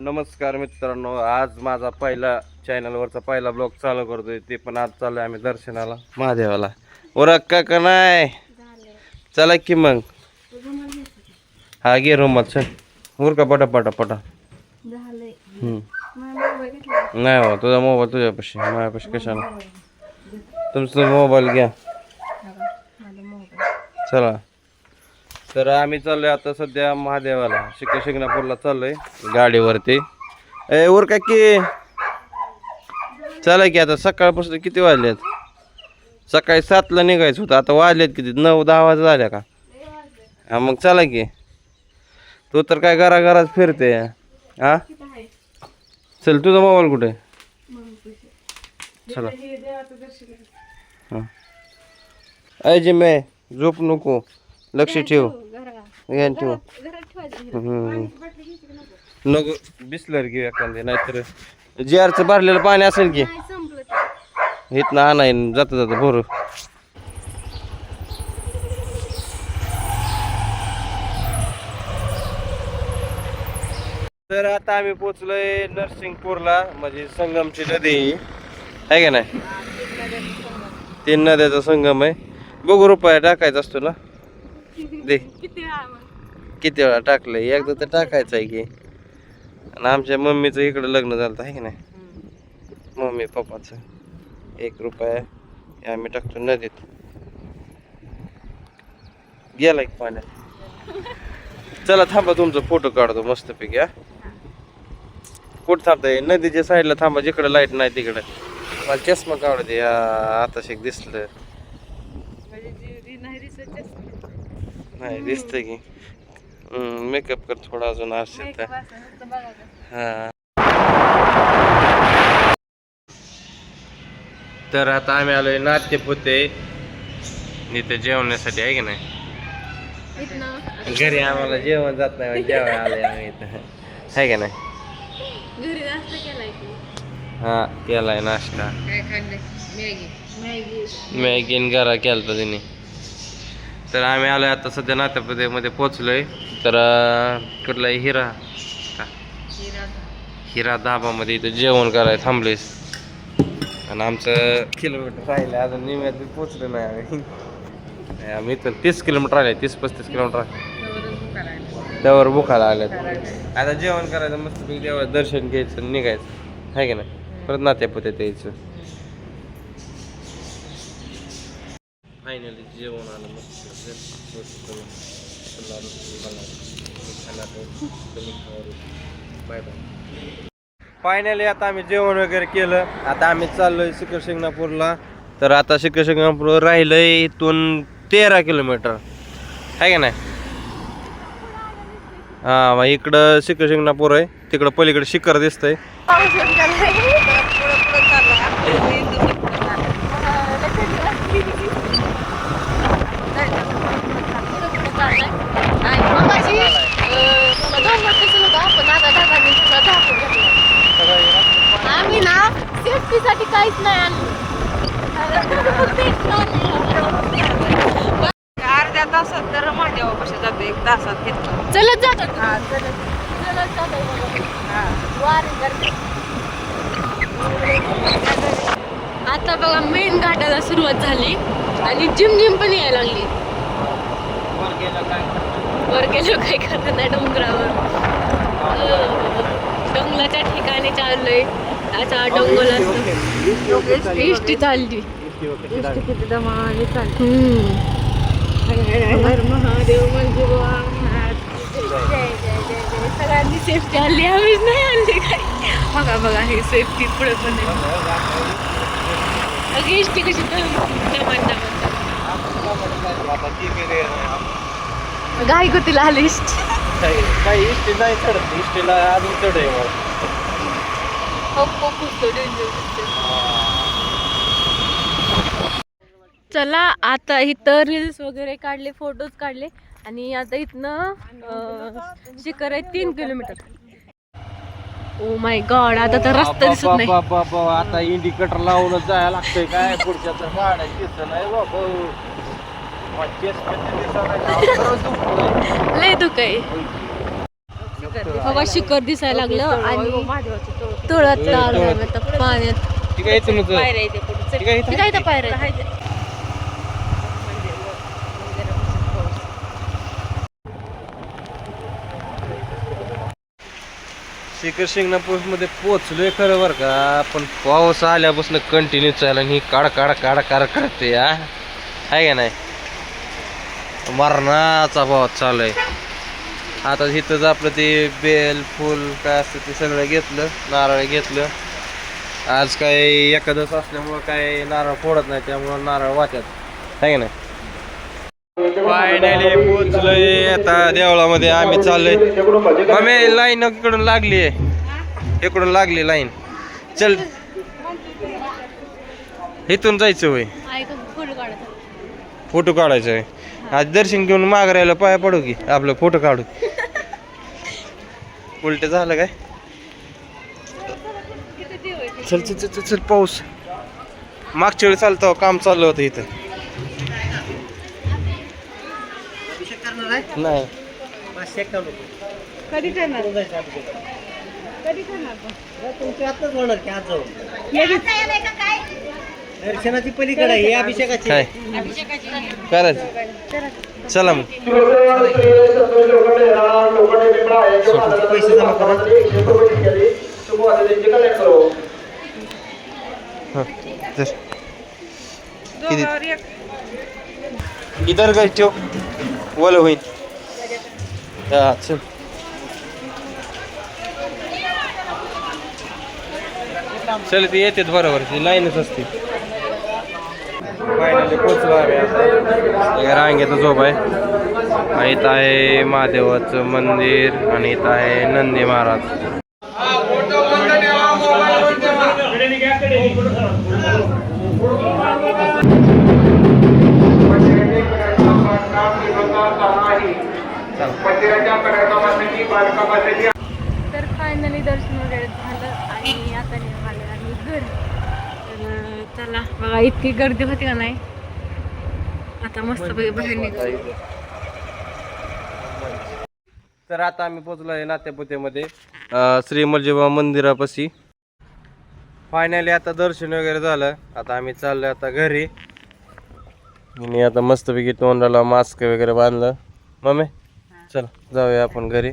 नमस्कार मित्रांनो आज माझा पहिला चॅनलवरचा पहिला ब्लॉग चालू करतोय. ते पण आज चालू आम्ही दर्शनाला महादेवाला. ओरख का का नाही? चला की मग. हा घे रुमाल चल. उर का पटा पटा पटा. नाही हो तुझा मोबाईल तुझ्यापाशी माझ्यापाशी कशाला? तुमचा मोबाईल घ्या. चला. तर आम्ही चाललोय आता सध्या महादेवाला शिक शिंगणापूरला चाललोय गाडीवरती. ए काय का? की चला की आता सकाळपासून किती वाजलेत? सकाळी सातला निघायचं होतं आता वाजलेत किती? नऊ दहा वाजता झाल्या का? हा मग चला की. तू तर काय घराघरात फिरते. हा? चल तुझा मोबाईल कुठे? चला. हां. देवाचं अय जिमे झोप नको. लक्ष ठेव. घ्यान ठेव हे. नको? नको बिसलर घेऊ एखादे नाहीतर जेरचं भरलेलं पाणी असेल की? नाही संपलं. ते. इथनं आणाय जाता जाता भरू. तर आता आम्ही पोचलोय नरसिंगपूरला म्हणजे संगमची नदी आहे का नाही? तीन नद्याचा संगम आहे. बघू रुपया टाकायचा असतो ना? दे. किती वेळा? किती वेळा टाकलंय? एकदा तर टाकायचं आहे की. आणि आमच्या मम्मीचं इकडं लग्न झालं आहे की नाही? मम्मी पप्पाचं. एक रुपया आम्ही टाकतो नदीत. गेला की पाण्यात. चला थांबा तुमचा फोटो काढतो मस्तपैकी हा. कुठं थांबताय? नदीच्या साईडला थांबा जिकडे लाइट नाही तिकडे. मला चष्मा काढू दे आता शेक दिसलं. म्हणजे नाही दिसत की. मेकअप कर थोडा अजून असेल तर. हा. तर आता आम्ही आलोय नाट्यपुते. इथे जेवण्यासाठी आहे की नाही? घरी आम्हाला जेवण जात नाही म्हणजे जेवाय आलोय आम्ही इथं. आहे का नाही? हा केलाय नाश्ता. मॅगी. घरा केलता तिने. तर आम्ही आलोय आता सध्या नाट्यपुतेमध्ये पोचलोय तर कुठला आहे? हिरा का? हिरा धाबामध्ये इथं जेवण करायला थांबलेस आणि आमचं किलोमीटर राहिलं अजून निम्यात पोचलो नाही आम्ही. आम्ही इथं तीस किलोमीटर आले तीस पस्तीस किलोमीटर त्यावर बुखायला आल्यात आता जेवण करायचं मस्त देवा दर्शन घ्यायचं निघायचं. आहे की नाही? परत नात्यापुत्यात यायचं. फायनली जेवण आलं बाय बाय फायनली आता आम्ही जेवण वगैरे केलं आता आम्ही चाललोय शिखर शिंगणापूरला तर आता शिखर शिंगणापूर राहिलंय इथून तेरा किलोमीटर आहे का नाही हा मग इकडं शिखर शिंगणापूर आहे तिकडं पलीकडे शिखर दिसतंय पाऊस येऊन गेलाय. पुढं पुढं चाललाय. आपलं इथं पण पुढं चाललाय. पुढं पुढं चाललाय. आणि मगाशी, अं, दोन वाजता होतं आपण आता दहा मिनिटं झाकून घेतलं. आम्ही ना सेफ्टीसाठी काहीच नाही आणलं अर्ध्या तासात तर महादेवापाशी जातो एक तासात घेतलं चलत चलत. चलत जातो वारी करते आता बघा मेन घाटाला सुरुवात झाली आणि जिम जिम पण यायला लागली. वर गेलो काय करत नाही डोंगरावर डोंगराच्या ठिकाणी चाललोय आता डोंगर असतो इष्टी चालली इष्टी किती दमाने चालली महादेव म्हणजे सगळ्यांनी सेफ्टी आणली आम्हीच नाही आणली काय बघा बघा हे सेफ्टी पुढे पण आहे अगं इष्टी कशी दमान दमान गाय गतीला आली. इष्टी नाही चढत. इष्टीला अजून चढ आहे मला खूप डेंजर चला आता इथं रील्स वगैरे काढले फोटोज काढले आणि आता इथनं अं, शिखर आहे तीन किलोमीटर ओ माय गॉड आता तर रस्ता दिसत नाही. बाबा, बाबा, आता इंडिकेटर लावूनच जायला लागतंय. काय पुढच्या तर गाड्या दिसत नाही बाबा. लय दुख आहे बाबा शिखर दिसायला लागलं आणि तुळत पाण्यात. ठीक आहे इथून होतं. ठीक आहे इथं. काय पायऱ्या शिखर शिंगणापूरमध्ये पोहोचलोय खरं बरं का पण पाऊस आल्यापासून कंटिन्यू चालला आणि ही काढ काढ काढ काढ करते हा. आहे का नाही? मरणाचा भाव चालू आहे आता इथंच आपलं ते बेल फुल काय असतं ते सगळं घेतलं नारळ घेतलं. आज काय एखादंच असल्यामुळं काय नारळ फोडत नाही त्यामुळं नारळ वाचत. आहे का नाही? फायनली पोचलोय आता देवळामध्ये. आम्ही चाललोय. आम्ही लाईन इकडून लागली आहे इकडून लागली लाईन चल. इथून जायचं होय. फोटो काढायचा आहे. आज दर्शन घेऊन माघारायला पाया पडू की आपलं फोटो काढू. उलट झालं काय? चल चल चल चल पाऊस. मागच्या वेळी चालतो काम चाललं होतं इथं. नाही. कधी करणार? कधी दर्शनाची पलीकडे आहे, हे अभिषेकाची काय? करायचं. चला मग. पैसे जमा करा हा, चल. किती इधर काय ठेव. वल होईन. हा चल. चल ते येतात बरोबर ती लाईनच असते. फायनली पोचलो आम्ही आता. रांगेचा झोप आहे. इथं आहे महादेवाचं मंदिर आणि इथं आहे नंदी महाराज. तर फायनली दर्शन वगैरे झालं आणि आता निघाले आणि घर. चला बघा इतकी गर्दी होती का नाही? आता मस्त बाहेर निघाली. तर आता आम्ही पोचलो आहे नात्यापुत्यामध्ये अं, श्री मलजीबा मंदिरापाशी. फायनली आता दर्शन वगैरे झालं. आता आम्ही चाललो आता घरी. आणि आता मस्तपैकी तोंडाला मास्क वगैरे बांधलं. मम्मी चल जाऊया आपण घरी.